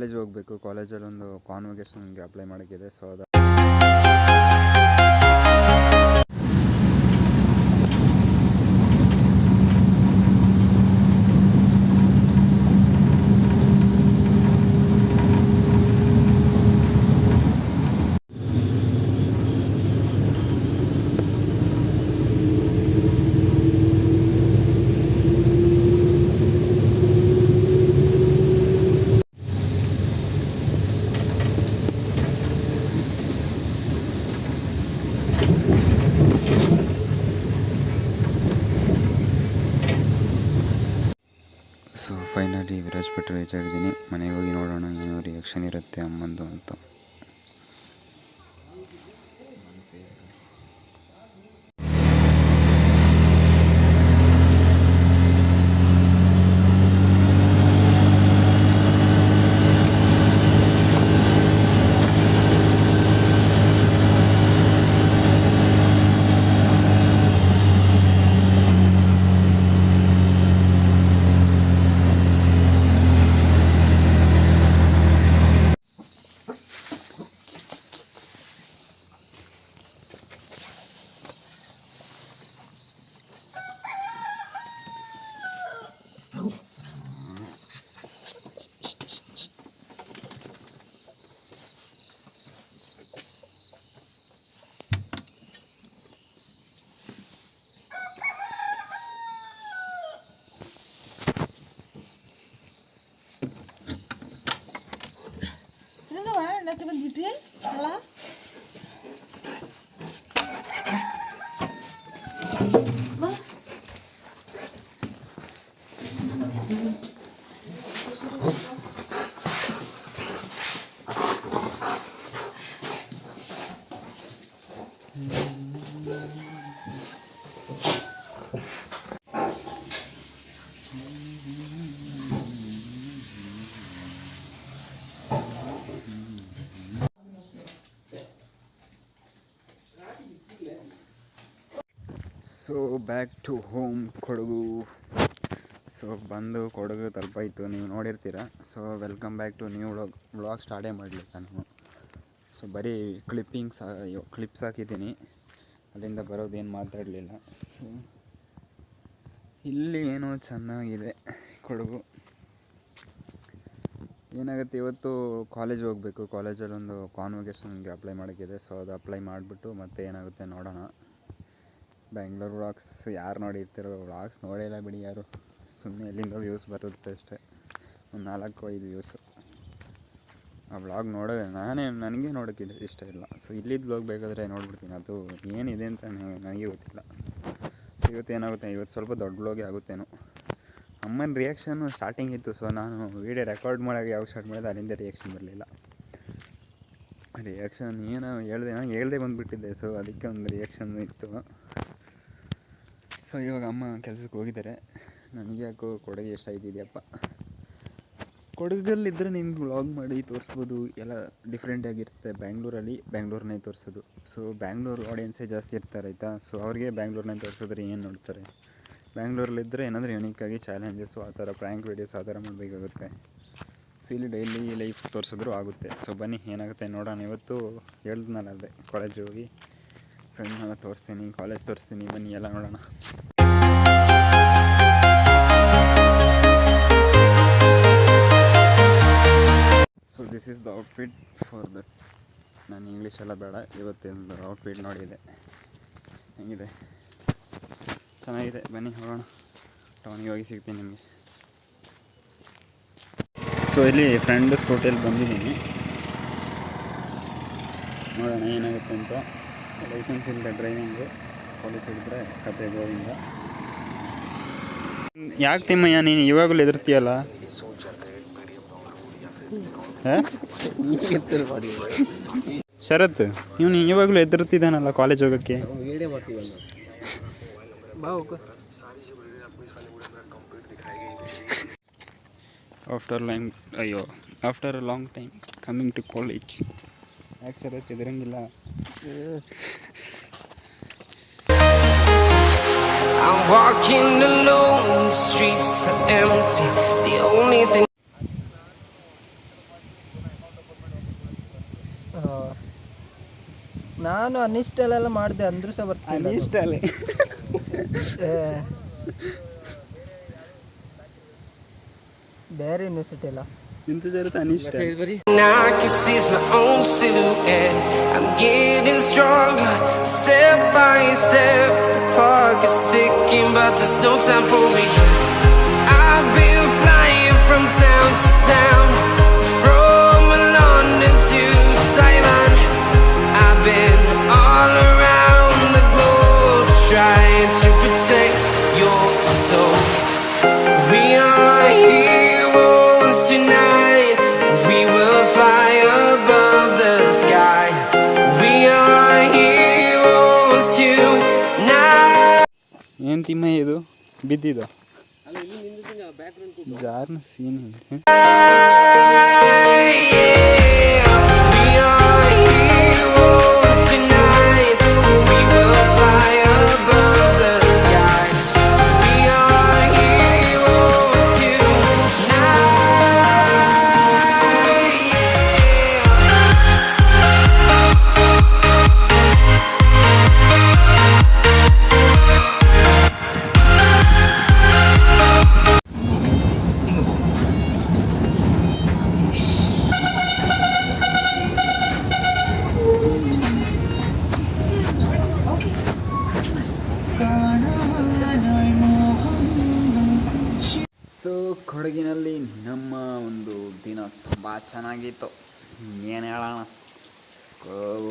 College ಹೋಗಬೇಕು. ಕಾಲೇಜಲ್ಲಿ ಒಂದು ಕಾನ್ವೊಕೇಶನ್ಗೆ ಅಪ್ಲೈ ಮಾಡೋಕ್ಕಿದೆ. ಸೊ ಅದು ಸೊ ಫೈನಲಿ ವಿರಾಜ್ ರೀಚ್ ಆಗಿದ್ದೀನಿ ಮನೆಗೆ ಹೋಗಿ ನೋಡೋಣ ಏನೋ ರಿಯಾಕ್ಷನ್ ಇರುತ್ತೆ ಅಮ್ಮಂದು ಅಂತ. থাকবেন VPL so back to home Kodagu. So ಬಂದು ಕೊಡಗು ತಲುಪಾಯಿತು. ನೀವು ನೋಡಿರ್ತೀರ? So welcome back to new vlog vlog ಸ್ಟಾರ್ಟೇ ಮಾಡಲಿಲ್ಲ ನಾನು. ಸೊ ಬರೀ ಕ್ಲಿಪ್ಪಿಂಗ್ಸ್ ಕ್ಲಿಪ್ಸ್ ಹಾಕಿದ್ದೀನಿ. ಅಲ್ಲಿಂದ ಬರೋದೇನು ಮಾತಾಡಲಿಲ್ಲ. ಸೊ ಇಲ್ಲಿ ಏನೋ ಚೆನ್ನಾಗಿದೆ ಕೊಡಗು. ಏನಾಗುತ್ತೆ? ಇವತ್ತು ಕಾಲೇಜ್ ಹೋಗಬೇಕು. ಕಾಲೇಜಲ್ಲಿ ಒಂದು ಕಾನ್ವೊಕೇಶನ್ಗೆ ಅಪ್ಲೈ ಮಾಡೋಕ್ಕಿದೆ. ಸೊ ಅದು ಅಪ್ಲೈ ಮಾಡಿಬಿಟ್ಟು ಮತ್ತೆ ಏನಾಗುತ್ತೆ ನೋಡೋಣ. ಬೆಂಗಳೂರು ವ್ಲಾಗ್ಸ್ ಯಾರು ನೋಡಿರ್ತಿರೋ ವ್ಲಾಗ್ಸ್ ಇಲ್ಲ ಬಿಡಿ ಯಾರು. ಸುಮ್ಮನೆ ಎಲ್ಲಿಂದ ವ್ಯೂಸ್ ಬರುತ್ತೆ ಅಷ್ಟೇ. ಒಂದು ನಾಲ್ಕು, ಐದು ವ್ಯೂಸು ಆ ವ್ಲಾಗ್ ನೋಡೋದೇ ನಾನೇ, ನನಗೆ ನೋಡೋಕ್ಕಿಲ್ಲ ಇಷ್ಟ ಇಲ್ಲ. ಸೊ ಇಲ್ಲಿದ್ದು ವ್ಲಾಗ್ ಬೇಕಾದರೆ ನೋಡ್ಬಿಡ್ತೀನಿ. ಅದು ಏನಿದೆ ಅಂತ ನನಗೆ ಗೊತ್ತಿಲ್ಲ. ಸೊ ಇವತ್ತು ಏನಾಗುತ್ತೆ? ಇವತ್ತು ಸ್ವಲ್ಪ ದೊಡ್ಡ ವ್ಲಾಗೇ ಆಗುತ್ತೇನೋ. ಅಮ್ಮನ ರಿಯಾಕ್ಷನ್ನು ಸ್ಟಾರ್ಟಿಂಗ್ ಇತ್ತು. ಸೊ ನಾನು ವೀಡಿಯೋ ರೆಕಾರ್ಡ್ ಮಾಡೋಕೆ ಯಾವಾಗ ಸ್ಟಾರ್ಟ್ ಮಾಡಿದೆ ಅಲ್ಲಿಂದ ರಿಯಾಕ್ಷನ್ ಬರಲಿಲ್ಲ. ರಿಯಾಕ್ಷನ್ ಏನೋ ಹೇಳ್ದೆ, ನಾನು ಹೇಳ್ದೆ ಬಂದುಬಿಟ್ಟಿದ್ದೆ. ಸೊ ಅದಕ್ಕೆ ಒಂದು ರಿಯಾಕ್ಷನ್ ಇತ್ತು. ಸೊ ಇವಾಗ ಅಮ್ಮ ಕೆಲಸಕ್ಕೆ ಹೋಗಿದ್ದಾರೆ ನನಗೆ ಯಾಕೋ ಕೊಡಗೆ ಇಷ್ಟ ಆಗಿದೆಯಪ್ಪ ಕೊಡಗಲ್ಲಿದ್ದರೆ ನಿಮ್ಗೆ ವ್ಲಾಗ್ ಮಾಡಿ ತೋರಿಸ್ಬೋದು. ಎಲ್ಲ ಡಿಫ್ರೆಂಟಾಗಿರುತ್ತೆ ಬ್ಯಾಂಗ್ಳೂರಲ್ಲಿ ಬ್ಯಾಂಗ್ಳೂರನ್ನೇ ತೋರಿಸೋದು. ಸೊ ಬ್ಯಾಂಗ್ಳೂರು ಆಡಿಯನ್ಸೇ ಜಾಸ್ತಿ ಇರ್ತಾರೆ, ಆಯಿತಾ? ಸೊ ಅವ್ರಿಗೆ ಬ್ಯಾಂಗ್ಳೂರನ್ನೇ ತೋರಿಸಿದ್ರೆ ಏನು ನೋಡ್ತಾರೆ? ಬ್ಯಾಂಗ್ಳೂರಲ್ಲಿದ್ದರೆ ಏನಾದರೂ ಆಗಿ ಚಾಲೆಂಜಸ್ಸು ಆ ಥರ ಪ್ರ್ಯಾಂಕ್ ವೀಡಿಯೋಸ್ ಆ ಥರ ಮಾಡಬೇಕಾಗುತ್ತೆ. ಸೊ ಇಲ್ಲಿ ಡೈಲಿ ಲೈಫ್ ತೋರಿಸಿದ್ರು ಆಗುತ್ತೆ. ಸೊ ಬನ್ನಿ, ಏನಾಗುತ್ತೆ ನೋಡೋಣ. ಇವತ್ತು ಹೇಳ್ದ್ನಲ್ಲ ಅದೇ ಕಾಲೇಜ್ ಹೋಗಿ. ಫ್ರೆಂಡ್ನೆಲ್ಲ ತೋರಿಸ್ತೀನಿ ಕಾಲೇಜ್ ತೋರಿಸ್ತೀನಿ. ಬನ್ನಿ, ಎಲ್ಲ ನೋಡೋಣ. This is the outfit for the ನಾನು ಇಂಗ್ಲೀಷ್ ಎಲ್ಲ ಬೇಡ ಇವತ್ತಿಂದು ಔಟ್ಫಿಟ್ ನೋಡಿದೆ ಹೆಂಗಿದೆ? ಚೆನ್ನಾಗಿದೆ. ಬನ್ನಿ, ಹೋಗೋಣ. ಟೌನಿಗೆ ಹೋಗಿ ಸಿಗ್ತೀನಿ ನಿಮಗೆ. ಸೊ ಇಲ್ಲಿ ಫ್ರೆಂಡ್ ಸ್ಕೂಟಿಯಲ್ಲಿ ಬಂದಿದ್ದೀನಿ. ನೋಡೋಣ ಏನಾಗುತ್ತೆ ಅಂತ. ಲೈಸೆನ್ಸ್ ಇಲ್ಲದೆ ಡ್ರೈವಿಂಗು ಪೊಲೀಸ್ ಹಿಡಿದ್ರೆ ಕತೆ ಗೋವಿಂದ. ಯಾಕೆ ತಿಮ್ಮಯ್ಯ, ನೀನು ಇವಾಗಲೂ ಎದುರ್ತೀಯಲ್ಲ? ಶರತ್ ಇವನು ಯಾವಾಗಲೂ ಎದುರುತ್ತಿದ್ದಾನಲ್ಲ ಕಾಲೇಜ್ ಹೋಗೋಕ್ಕೆ? ಆಫ್ಟರ್ ಲೈಮ್ ಅಯ್ಯೋ after a long time coming to college ಯಾಕೆ Sharath ಎದುರಂಗಿಲ್ಲ I'm walking alone, the streets are empty. The only thing ನಾನು ಅನಿಷ್ಟಲೆಲ್ಲ ಮಾಡಿದೆ ಅಂದ್ರೂ ಸಹ ಬರ್ತೀನಿ ಅದು. ಬೇರೆ ಯೂನಿವರ್ಸಿಟಿ ಅಲ್ಲ ಇಂಥ ಜರುತ್ತೆ ಅನಿಷ್ಟ Now I can see my own silhouette. I'm getting stronger, step by step. The clock is ticking, but there's no time for me. I've been flying from town to town, the sky. We are heroes tonight. ಏನು ತಿಮ್ಮ ಇದು ಬಿದ್ದಿದ್ದು ಜಾರ್ನ scene Yeah. ಕೊಡಗಿನಲ್ಲಿ ನಮ್ಮ ಒಂದು ದಿನ ತುಂಬ ಚೆನ್ನಾಗಿತ್ತು. ಏನು ಹೇಳೋಣ?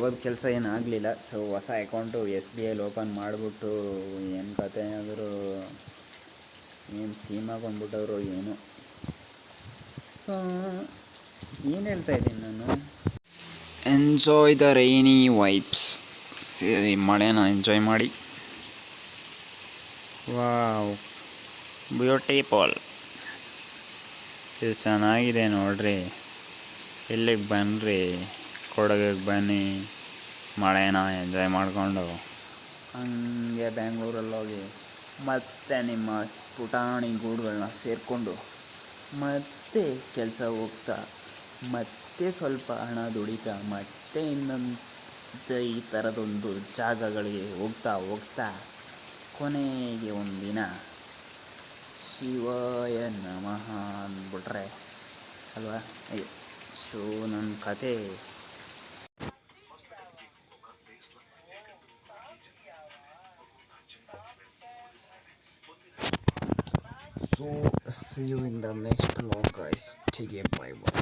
ಓದ್ ಕೆಲಸ ಏನು ಆಗಲಿಲ್ಲ. ಸೊ ಹೊಸ ಅಕೌಂಟು ಎಸ್ ಬಿ ಐಲಿ ಓಪನ್ ಮಾಡಿಬಿಟ್ಟು ಏನು ಕತೆ ಆದರೂ, ಏನು ಸ್ಕೀಮ್ ಹಾಕೊಂಡ್ಬಿಟ್ಟವರು ಏನು? ಸೊ ಏನು ಹೇಳ್ತಾ ಇದ್ದೀನಿ ನಾನು? ಎಂಜಾಯ್ ದ ರೈನಿ ವೈಬ್ಸ್ ಸರಿ ಮಳೆನ ಎಂಜಾಯ್ ಮಾಡಿ. ವಾವ್ ಬ್ಯೂಟಿಫುಲ್ ಇದು ಚೆನ್ನಾಗಿದೆ ನೋಡ್ರಿ. ಇಲ್ಲಿಗೆ ಬನ್ನಿರಿ ಕೊಡಗಿಗೆ ಬನ್ನಿ, ಮಳೆನ ಎಂಜಾಯ್ ಮಾಡಿಕೊಂಡು. ಹಂಗೆ ಬೆಂಗಳೂರಲ್ಲಿ ಹೋಗಿ ಮತ್ತೆ ನಿಮ್ಮ ಪುಟಾಣಿ ಗೂಡುಗಳನ್ನ ಸೇರಿಕೊಂಡು ಮತ್ತೆ ಕೆಲಸ ಹೋಗ್ತಾ, ಮತ್ತೆ ಸ್ವಲ್ಪ ಹಣ ದುಡಿತಾ, ಮತ್ತೆ ಇನ್ನೊಂದು ಈ ಥರದೊಂದು ಜಾಗಗಳಿಗೆ ಹೋಗ್ತಾ ಹೋಗ್ತಾ ಕೊನೆಗೆ ಒಂದಿನ ಶಿವಾಯ ನಮಃ ಅಂದ್ಬಿಟ್ರೆ ಅಲ್ವಾ ಅಯ್ಯೋ ಶೋ ನನ್ನ ಕತೆ so see you in the next log guys take bye bye